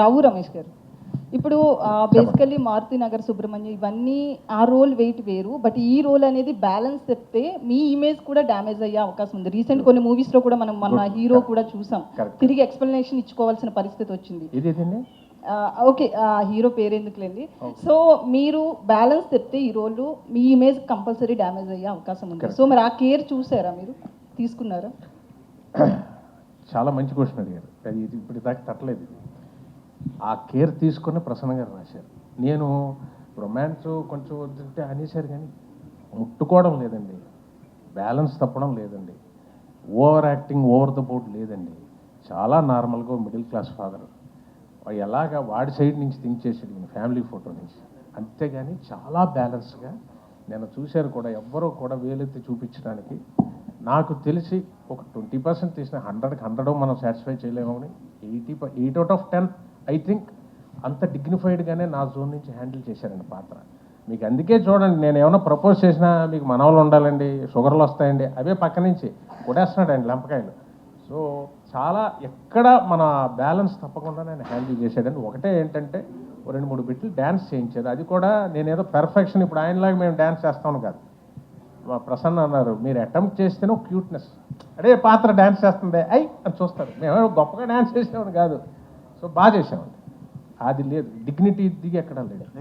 రావు రమేష్ గారు. ఇప్పుడు బేసికల్లీ మారుతి నగర్ సుబ్రహ్మణ్యం ఇవన్నీ ఆ రోల్ వెయిట్ వేరు. బట్ ఈ రోల్ అనేది బ్యాలెన్స్ చెప్తే మీ ఇమేజ్ కూడా డ్యామేజ్ అయ్యే అవకాశం ఉంది. రీసెంట్ కొన్ని మూవీస్లో కూడా మనం మన హీరో కూడా చూసాం. తిరిగి ఎక్స్ప్లెనేషన్ ఇచ్చుకోవాల్సిన పరిస్థితి వచ్చింది. ఓకే హీరో పేరు ఎందుకులేండి? సో మీరు బ్యాలెన్స్ చెప్తే ఈ రోల్ మీ ఇమేజ్ కంపల్సరీ డ్యామేజ్ అయ్యే అవకాశం ఉంది. సో మరి ఆ కేర్ చూసారా మీరు? తీసుకున్నారా? చాలా మంచి క్వశ్చన్ అడిగారు. ఇప్పుడు దాకా తట్టలేదు ఇది. ఆ కేర్ తీసుకుని ప్రసన్న గారు రాశారు. నేను రొమాన్స్ కొంచెం వద్దంటే అనేశారు కానీ ముట్టుకోవడం లేదండి. బ్యాలెన్స్ తప్పడం లేదండి. Over acting over the board లేదండి. చాలా నార్మల్గా మిడిల్ క్లాస్ ఫాదర్. ఎలాగా వాడి సైడ్ నుంచి థింక్ చేసాడు నేను ఫ్యామిలీ ఫోటో నుంచి. అంతేగాని చాలా బ్యాలెన్స్గా నేను చూశారు కూడా ఎవ్వరూ కూడా వేలెత్తి చూపించడానికి. నాకు తెలిసి ఒక ట్వంటీ పర్సెంట్ తీసిన హండ్రెడ్కి హండ్రెడ్ మనం సాటిస్ఫై చేయలేమని eighty eight out of ten I think అంత డిగ్నిఫైడ్గానే నా జోన్ నుంచి హ్యాండిల్ చేశారండి పాత్ర. మీకు అందుకే చూడండి నేను ఏమైనా ప్రపోజ్ చేసినా మీకు మనవలు ఉండాలండి షుగర్లు వస్తాయండి అవే పక్క నుంచి కొడేస్తున్నాడండి లంపకాయలు. సో చాలా ఎక్కడ మన బ్యాలెన్స్ తప్పకుండా నేను హ్యాండిల్ చేశాడని ఒకటే ఏంటంటే ఓ రెండు మూడు బిట్లు డ్యాన్స్ చేయించారు. అది కూడా నేనేదో పెర్ఫెక్షన్ ఇప్పుడు ఆయనలాగా మేము డ్యాన్స్ చేస్తాను కాదు. మా ప్రసన్న అన్నారు మీరు అటెంప్ట్ చేస్తేనే క్యూట్నెస్ అదే పాత్ర డ్యాన్స్ చేస్తుంది అయ్యి అని చూస్తారు. మేము గొప్పగా డ్యాన్స్ చేసేవాడు కాదు. సో బాగా చేసామండి అది లేదు. డిగ్నిటీ దిగి ఎక్కడ లేదు.